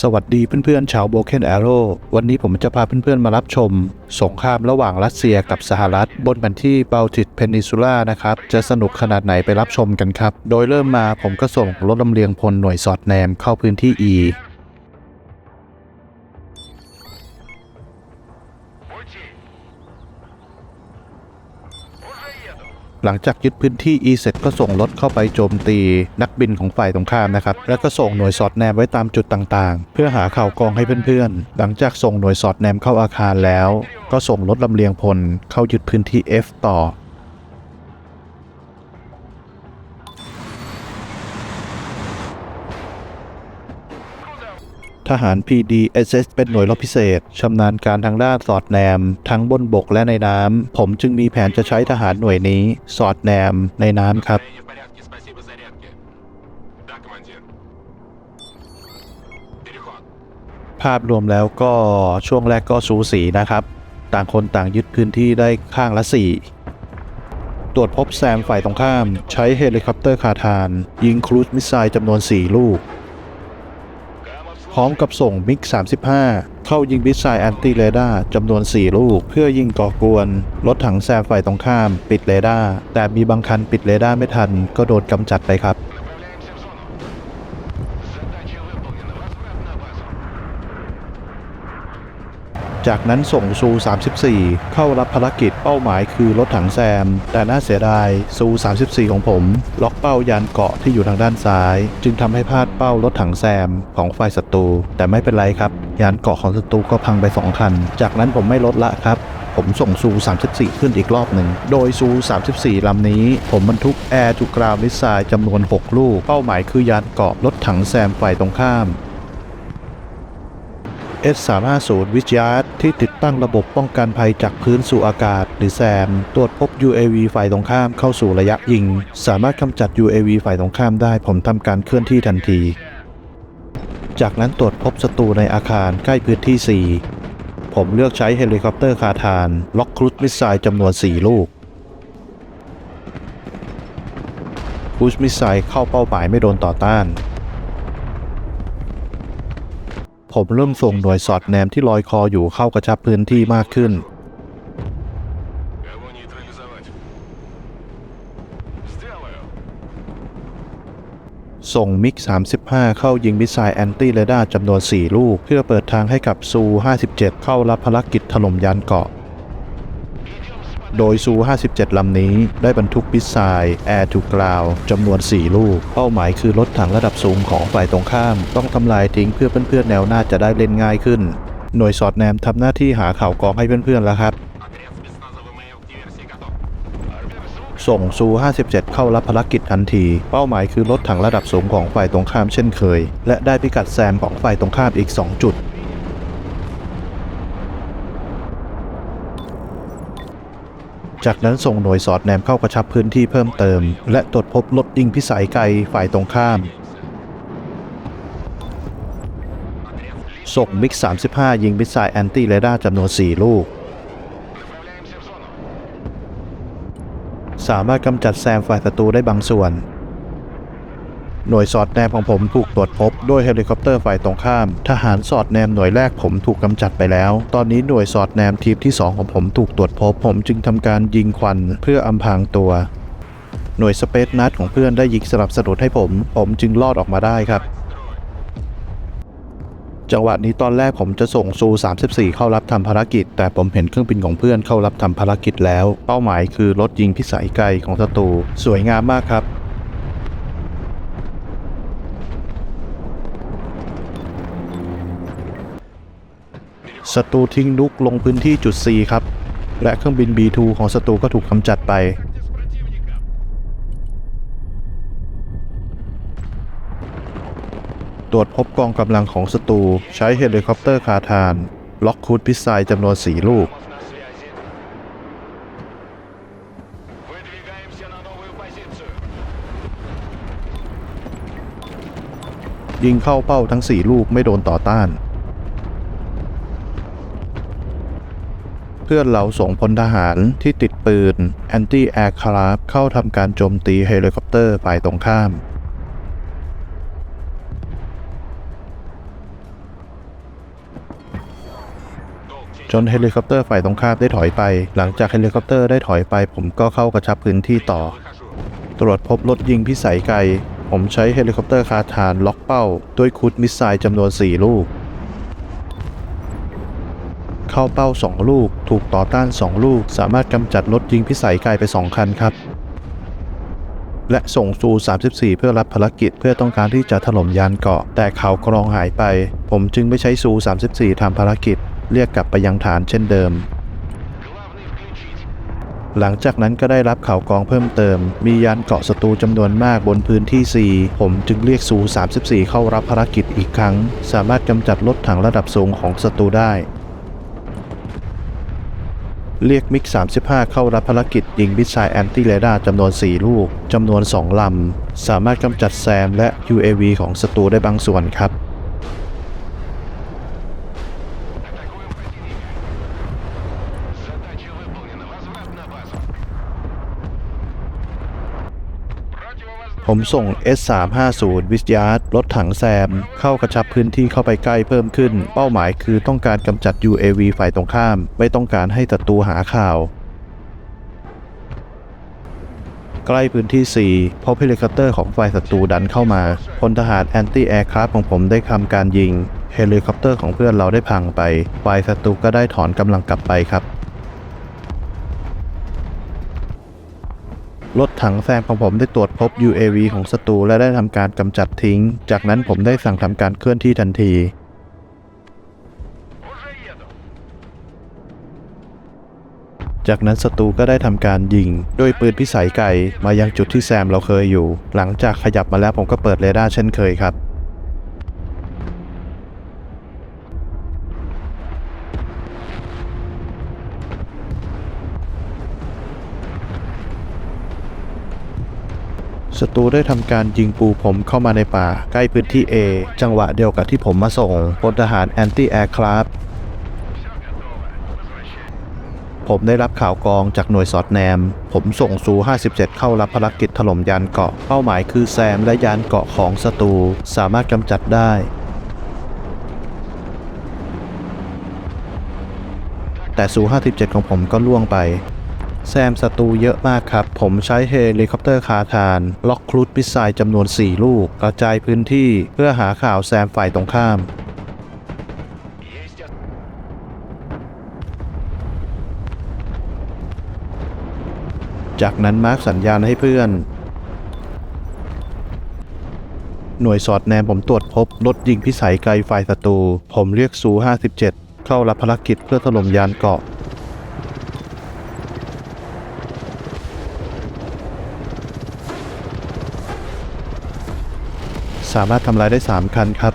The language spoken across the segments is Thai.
สวัสดีเพื่อนๆชาวโบเกนแอโร่วันนี้ผมจะพาเพื่อนๆมารับชม สงครามระหว่างรัสเซียกับสหรัฐ บนแผนที่บลติกเพนินซูล่านะครับ จะสนุกขนาดไหนไปรับชมกันครับ โดยเริ่มมาผมก็ส่งรถลำเลียงพลหน่วยสอดแนมเข้าพื้นที่ E หลังจากยึดพื้นที่อีเสร็จก็ส่งรถเข้าไปโจมตีนักบินของฝ่ายตรงข้ามนะครับแล้วก็ส่งหน่วยสอดแนมไว้ตามจุดต่างๆ เพื่อหาข่าวกองให้เพื่อนๆ หลังจากส่งหน่วยสอดแนมเข้าอาคารแล้ว ก็ส่งรถลำเลียงพลเข้ายึดพื้นที่ F ต่อ ทหาร PDSS เป็นหน่วยรบพิเศษชำนาญการทางด้านสอดแนม ทั้งบนบกและในน้ำ ผมจึงมีแผนจะใช้ทหารหน่วยนี้ สอดแนมในน้ำครับ ภาพรวมแล้วก็ช่วงแรกก็สูสีนะครับ ต่างคนต่างยึดพื้นที่ได้ข้างละสี่ตรวจพบแซมฝ่ายตรงข้าม ใช้เฮลิคอปเตอร์คาทาน ยิงครูซมิสไซล์จำนวน 4 ลูก พร้อมกับส่งมิก 35 เข้ายิงบิสไซ์แอนตี้เรดาร์จำนวน 4 ลูก เพื่อยิงก่อกวน รถถังแซมฝ่ายตรงข้าม ปิดเรดาร์แต่มีบางคันปิดเรดาร์ไม่ทัน ก็โดนกำจัดไปครับ จากนั้นส่งซู 34 เข้ารับภารกิจเป้าหมายคือรถถังแซม แต่น่าเสียดายซู 34 ของผม ล็อกเป้ายานเกาะที่อยู่ทางด้านซ้าย จึงทำให้พลาดเป้ารถถังแซมของฝ่ายศัตรู แต่ไม่เป็นไรครับ ยานเกาะของศัตรูก็พังไป 2 คัน จากนั้นผมไม่ลดละครับผมส่งซู 34 ขึ้นอีกรอบหนึ่ง โดยซู 34 ลำนี้ ผมบรรทุกแอร์จูกราวมิสไซล์จำนวน 6 ลูก เป้าหมายคือยานเกาะรถถังแซมฝ่ายตรงข้าม S350 วิจยาร์ดที่ติดตั้งระบบป้องกันภัยจากพื้นสู่อากาศ หรือแซม ตรวจพบ UAV ฝ่ายตรงข้ามเข้าสู่ระยะยิง สามารถกำจัด UAV ฝ่ายตรงข้ามได้ผมทำการเคลื่อนที่ทันที จากนั้นตรวจพบศัตรูในอาคารใกล้พื้นที่ 4 ผมเลือกใช้เฮลิคอปเตอร์คาทานล็อกครูซมิสไซล์จำนวน 4 ลูกครูซมิสไซล์เข้าเป้าหมายไม่โดนต่อต้าน ผมเริ่มส่งหน่วยสอดแนมที่ลอยคออยู่เข้ากระชับพื้นที่มากขึ้น ส่งมิก 35 เข้ายิงมิสไซล์แอนตี้เรดาร์จำนวน 4 ลูก เพื่อเปิดทางให้กับซู 57 เข้ารับภารกิจถล่มยานเกาะ โดยซู 57 ลำนี้ได้บรรทุกปิสไซแอร์ทูกราวจำนวน 4 ลูก เป้าหมายคือรถถังระดับสูงของฝ่ายตรงข้าม ต้องทำลายทิ้งเพื่อเพื่อนๆแนวหน้าจะได้เล่นง่ายขึ้น หน่วยสอดแนมทำหน้าที่หาข่าวกองให้เพื่อนๆแล้วครับส่งซู 57 เข้ารับภารกิจทันที เป้าหมายคือรถถังระดับสูงของฝ่ายตรงข้ามเช่นเคย และได้พิกัดแซมของฝ่ายตรงข้ามอีก 2 จุด จากนั้นส่งหน่วยสอดแนมเข้ากระชับพื้นที่เพิ่มเติม และตรวจพบรถยิงพิสัยไกลฝ่ายตรงข้าม ส่งมิก 35 ยิงมิสไซล์แอนตี้เรดาร์จำนวน 4 ลูก สามารถกำจัดแซมฝ่ายศัตรูได้บางส่วน หน่วยสอดแนมของผมถูกตรวจพบด้วยเฮลิคอปเตอร์ฝ่ายตรงข้าม ทหารสอดแนมหน่วยแรกผมถูกกำจัดไปแล้ว ตอนนี้หน่วยสอดแนมทีมที่ 2 ของผมถูกตรวจพบ ผมจึงทำการยิงควันเพื่ออำพรางตัว หน่วยสเปซนัดของเพื่อนได้ยิงสนับสนุนให้ผม ผมจึงรอดออกมาได้ครับจังหวะนี้ตอนแรกผมจะส่งซู 34 เข้ารับทำภารกิจ แต่ผมเห็นเครื่องบินของเพื่อนเข้ารับทำภารกิจแล้ว เป้าหมายคือรถยิงพิสัยไกลของศัตรูสวยงามมากครับ ศัตรูทิ้งนุกลงพื้นที่จุด C ครับ และเครื่องบิน B2 ของศัตรูก็ถูกกำจัดไป ตรวจพบกองกำลังของศัตรูใช้เฮลิคอปเตอร์คาทาน ล็อกคูดพิซายจำนวน 4 ลูก ยิงเข้าเป้าทั้ง 4 ลูกไม่โดนต่อต้าน เพื่อเหล่าส่งพลทหารที่ติดปืนแอนตี้แอร์คราฟเข้าทำการโจมตีเฮลิคอปเตอร์ฝ่ายตรงข้ามจนเฮลิคอปเตอร์ฝ่ายตรงข้ามได้ถอยไป หลังจากเฮลิคอปเตอร์ได้ถอยไป ผมก็เข้ากระชับพื้นที่ต่อ ตรวจพบรถยิงพิสัยไกล ผมใช้เฮลิคอปเตอร์คาฐานล็อกเป้า ด้วยคูดมิสไซล์จำนวน 4 ลูก เข้าเป้า 2 ลูก ถูกต่อต้าน 2 ลูก สามารถกำจัดรถยิงพิสัยไกลไป 2 คันครับ และส่งซู 34 เพื่อรับภารกิจเพื่อต้องการที่จะถล่มยานเกาะ แต่เข่ากรองหายไป ผมจึงไม่ใช้ซู 34ทำภารกิจ เรียกกลับไปยังฐานเช่นเดิมหลังจากนั้นก็ได้รับข่าวกองเพิ่มเติม มียานเกาะศัตรูจำนวนมากบนพื้นที่ 4 ผมจึงเรียกซู 34 เข้ารับภารกิจอีกครั้ง สามารถกำจัดรถถังระดับสูงของศัตรูได้ เรียกมิก 35 เข้ารับภารกิจยิงมิสไซล์แอนตี้เรดาร์จำนวน 4 ลูก จำนวน 2 ลำ สามารถกำจัดแซมและ UAV ของศัตรูได้บางส่วนครับ ผมส่ง S350 วิทยาร์ดรถถังแซม เข้ากระชับพื้นที่เข้าไปใกล้เพิ่มขึ้น เป้าหมายคือต้องการกำจัด UAV ฝ่ายตรงข้าม ไม่ต้องการให้ศัตรูหาข่าว ใกล้พื้นที่ 4 เพราะเฮลิคอปเตอร์ของฝ่ายศัตรูดันเข้ามาพลทหารแอนตี้แอร์คราฟของผมได้ทำการยิง เฮลิคอปเตอร์ของเพื่อนเราได้พังไปฝ่ายศัตรูก็ได้ถอนกำลังกลับไปครับ รถถังแซงของผมได้ตรวจพบ UAV ของศัตรูและได้ทำการกำจัดทิ้ง จากนั้นผมได้สั่งทำการเคลื่อนที่ทันที จากนั้นศัตรูก็ได้ทำการยิง ด้วยปืนพิสัยไกลมายังจุดที่แซมเราเคยอยู่ หลังจากขยับมาแล้วผมก็เปิดเรดาร์เช่นเคยครับ ศัตรูได้ทำการยิงปูผมเข้ามาในป่า ใกล้พื้นที่ A จังหวะเดียวกับที่ผมมาส่งพลทหารแอนตี้แอร์คราฟผมได้รับข่าวกองจากหน่วยสอดแนม ผมส่งซู57 เข้ารับภารกิจถล่มยานเกาะ เป้าหมายคือแซมและยานเกาะของศัตรู สามารถกำจัดได้ แต่ซู57 ของผมก็ล่วงไป แซมศัตรูเยอะมากครับ ผมใช้เฮลิคอปเตอร์คาทาน ล็อกครุดพิซายจำนวน 4 ลูก กระจายพื้นที่เพื่อหาข่าวแซมฝ่ายตรงข้ามจากนั้นมาร์กสัญญาณให้เพื่อน หน่วยสอดแนมผมตรวจพบรถยิงพิสัยไกลฝ่ายศัตรู ผมเรียกซู57 เข้ารับภารกิจเพื่อถล่มยานเกาะ สามารถทำลายได้ 3 คันครับ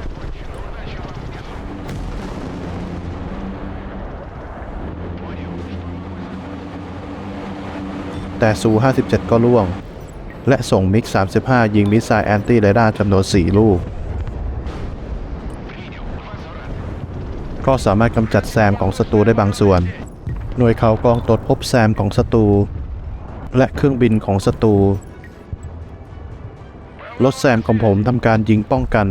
แต่ซู57 ก็ล่วง และส่งมิก 35 ยิงมิสไซล์แอนตี้เรดาร์จำนวน 4 ลูก ก็สามารถกำจัดแซมของศัตรูได้บางส่วน หน่วยเข่ากองตรวจพบแซมของศัตรูและเครื่องบินของศัตรู รถแซมของผมทำการยิงป้องกัน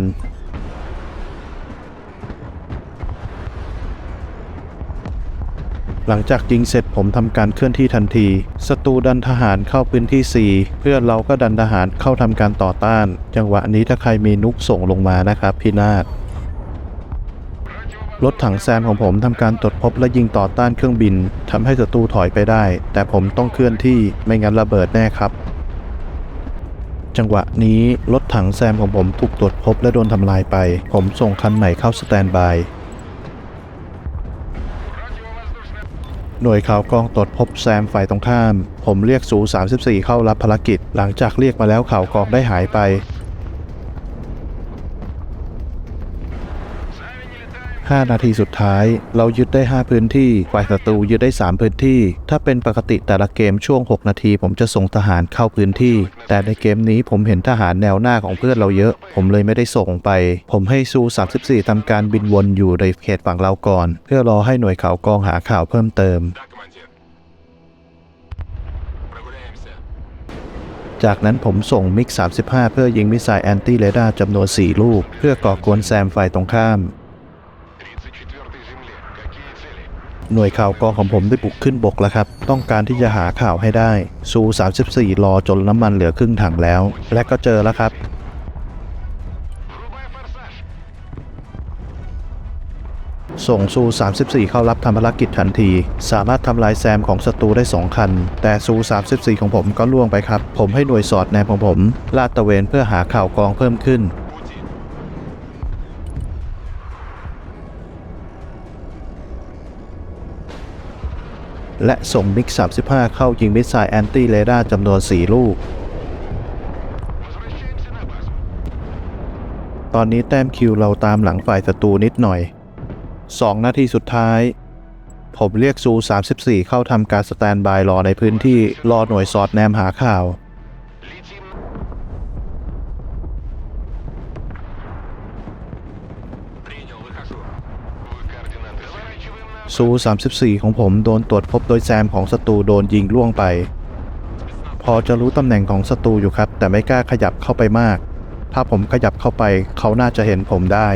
หลังจากยิงเสร็จผมทำการเคลื่อนที่ทันที ศัตรูดันทหารเข้าพื้นที่ 4 เพื่อนเราก็ดันทหารเข้าทำการต่อต้าน จังหวะนี้ถ้าใครมีนุกส่งลงมานะครับพี่นาฏรถถังแซมของผมทำการตรวจพบและยิงต่อต้านเครื่องบินทำให้ศัตรูถอยไปได้ แต่ผมต้องเคลื่อนที่ไม่งั้นระเบิดแน่ครับ จังหวะนี้รถถังแซมของผมถูกตรวจพบและโดนทำลายไป ผมส่งคันใหม่เข้าสแตนบาย หน่วยข่าวกรองตรวจพบแซมฝ่ายตรงข้าม ผมเรียกสู34 เข้ารับภารกิจ หลังจากเรียกมาแล้วข่าวกรองได้หายไป 5 นาทีสุดท้าย เรายึดได้ 5 พื้นที่ ฝ่ายศัตรูยึดได้ 3 พื้นที่ ถ้าเป็นปกติแต่ละเกมช่วง 6 นาที ผมจะส่งทหารเข้าพื้นที่ แต่ในเกมนี้ผมเห็นทหารแนวหน้าของเพื่อนเราเยอะ ผมเลยไม่ได้ส่งไป ผมให้ซู 34 ทำการบินวนอยู่ในเขตฝั่งเราก่อน เพื่อรอให้หน่วยข่าวกองหาข่าวเพิ่มเติมจากนั้นผมส่งมิก 35 เพื่อยิงมิสไซล์แอนตี้เรดาร์จำนวน 4 ลูก เพื่อก่อกวนแซมฝ่ายตรงข้าม หน่วยข่าวกองของผมได้บุกขึ้นบกแล้วครับ ต้องการที่จะหาข่าวให้ได้ซู34รอจนน้ำมันเหลือครึ่งถังแล้ว และก็เจอแล้วครับส่งซู 34 เข้ารับทำภารกิจทันที สามารถทำลายแซมของศัตรูได้ 2 คัน แต่ซู 34 ของผมก็ล่วงไปครับ ผมให้หน่วยสอดแนมของผม ลาดตะเวนเพื่อหาข่าวกองเพิ่มขึ้น และส่งมิก 35 เข้ายิงมิสไซล์แอนตี้เรดาร์จำนวน 4 ลูก ตอนนี้แต้มคิวเราตามหลังฝ่ายศัตรูนิดหน่อย 2 นาทีสุดท้าย ผมเรียกซู 34 เข้าทำการสแตนบายรอในพื้นที่รอหน่วยสอดแนมหาข่าว ซู 34 ของผมโดนตรวจพบโดยแซมของศัตรูโดนยิงล่วงไป พอจะรู้ตำแหน่งของศัตรูอยู่ครับ แต่ไม่กล้าขยับเข้าไปมาก ถ้าผมขยับเข้าไป เขาน่าจะเห็นผมได้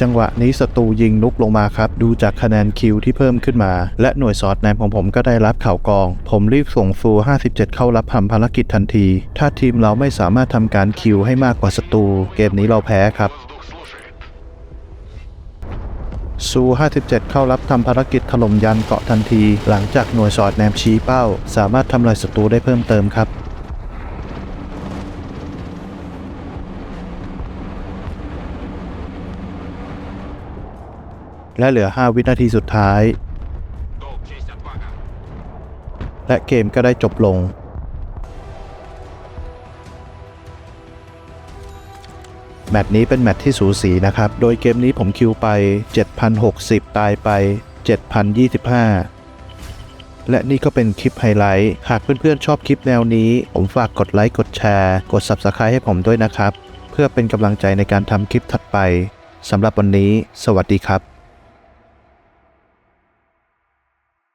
จังหวะนี้ศัตรูยิงนุกลงมาครับ ดูจากคะแนนคิวที่เพิ่มขึ้นมา และหน่วยสอดแนมของผมก็ได้รับข่าวกอง ผมรีบส่งฟู57 เข้ารับทำภารกิจทันที ถ้าทีมเราไม่สามารถทำการคิวให้มากกว่าศัตรูเกมนี้เราแพ้ครับซู57 เข้ารับทำภารกิจถล่มยันเกาะทันที หลังจากหน่วยสอดแนมชี้เป้า สามารถทำลายศัตรูได้เพิ่มเติมครับ และเหลือ 5 วินาทีสุดท้าย และเกมก็ได้จบลง แมตช์นี้เป็นแมตช์ที่สูสีนะครับ โดยเกมนี้ผมคิวไป 7,060 ตายไป 7,025และนี่ก็เป็นคลิปไฮไลท์ หากเพื่อนๆชอบคลิปแนวนี้ ผมฝากกดไลค์ กดแชร์ กด Subscribe ให้ผมด้วยนะครับ เพื่อเป็นกำลังใจในการทำคลิปถัดไป สำหรับวันนี้ สวัสดีครับ